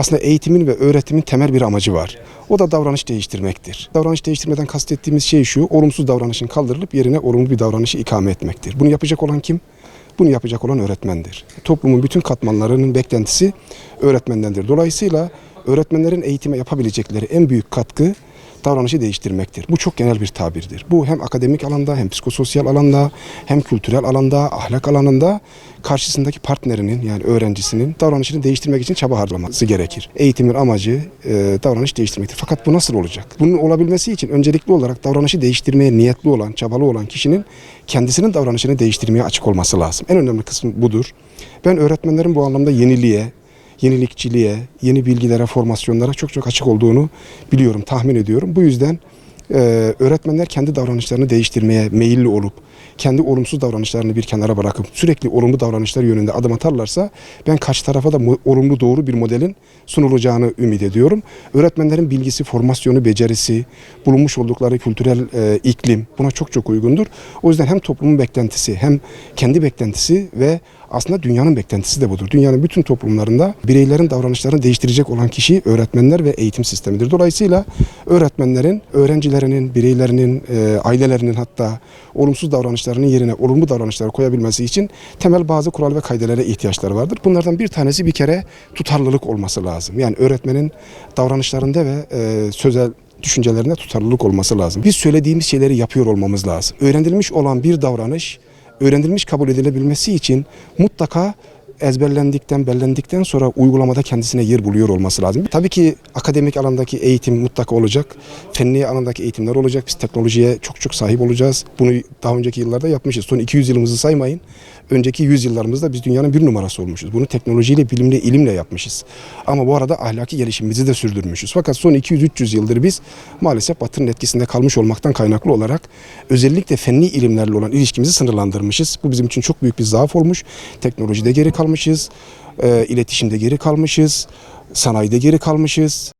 Aslında eğitimin ve öğretimin temel bir amacı var. O da davranış değiştirmektir. Davranış değiştirmeden kastettiğimiz şey şu, olumsuz davranışın kaldırılıp yerine olumlu bir davranışı ikame etmektir. Bunu yapacak olan kim? Bunu yapacak olan öğretmendir. Toplumun bütün katmanlarının beklentisi öğretmendendir. Dolayısıyla öğretmenlerin eğitime yapabilecekleri en büyük katkı davranışı değiştirmektir. Bu çok genel bir tabirdir. Bu hem akademik alanda hem psikososyal alanda hem kültürel alanda, ahlak alanında karşısındaki partnerinin yani öğrencisinin davranışını değiştirmek için çaba harcaması gerekir. Eğitimin amacı e, davranış değiştirmektir. Fakat bu nasıl olacak? Bunun olabilmesi için öncelikli olarak davranışı değiştirmeye niyetli olan, çabalı olan kişinin kendisinin davranışını değiştirmeye açık olması lazım. En önemli kısmı budur. Ben öğretmenlerin bu anlamda yeniliğe, yenilikçiliğe, yeni bilgilere, formasyonlara çok çok açık olduğunu biliyorum, tahmin ediyorum. Bu yüzden e, öğretmenler kendi davranışlarını değiştirmeye meyilli olup, kendi olumsuz davranışlarını bir kenara bırakıp sürekli olumlu davranışlar yönünde adım atarlarsa ben karşı tarafa da olumlu doğru bir modelin sunulacağını ümit ediyorum. Öğretmenlerin bilgisi, formasyonu, becerisi, bulunmuş oldukları kültürel e, iklim buna çok çok uygundur. O yüzden hem toplumun beklentisi hem kendi beklentisi ve aslında dünyanın beklentisi de budur. Dünyanın bütün toplumlarında bireylerin davranışlarını değiştirecek olan kişi öğretmenler ve eğitim sistemidir. Dolayısıyla öğretmenlerin öğrencilerinin, bireylerinin, e, ailelerinin hatta olumsuz davranışlarının yerine olumlu davranışları koyabilmesi için temel bazı kural ve kaidelere ihtiyaçları vardır. Bunlardan bir tanesi bir kere tutarlılık olması lazım. Yani öğretmenin davranışlarında ve e, sözel düşüncelerinde tutarlılık olması lazım. Biz söylediğimiz şeyleri yapıyor olmamız lazım. Öğrenilmiş olan bir davranış öğrenilmiş kabul edilebilmesi için mutlaka ezberlendikten, bellendikten sonra uygulamada kendisine yer buluyor olması lazım. Tabii ki akademik alandaki eğitim mutlaka olacak. Fenli alandaki eğitimler olacak. Biz teknolojiye çok çok sahip olacağız. Bunu daha önceki yıllarda yapmışız. Son 200 yılımızı saymayın. Önceki 100 yıllarımızda biz dünyanın bir numarası olmuşuz. Bunu teknolojiyle, bilimle, ilimle yapmışız. Ama bu arada ahlaki gelişimimizi de sürdürmüşüz. Fakat son 200-300 yıldır biz maalesef batının etkisinde kalmış olmaktan kaynaklı olarak özellikle fenli ilimlerle olan ilişkimizi sınırlandırmışız. Bu bizim için çok büyük bir zaaf olmuş. Teknolojide geri kalmışız, e, iletişimde geri kalmışız, sanayide geri kalmışız.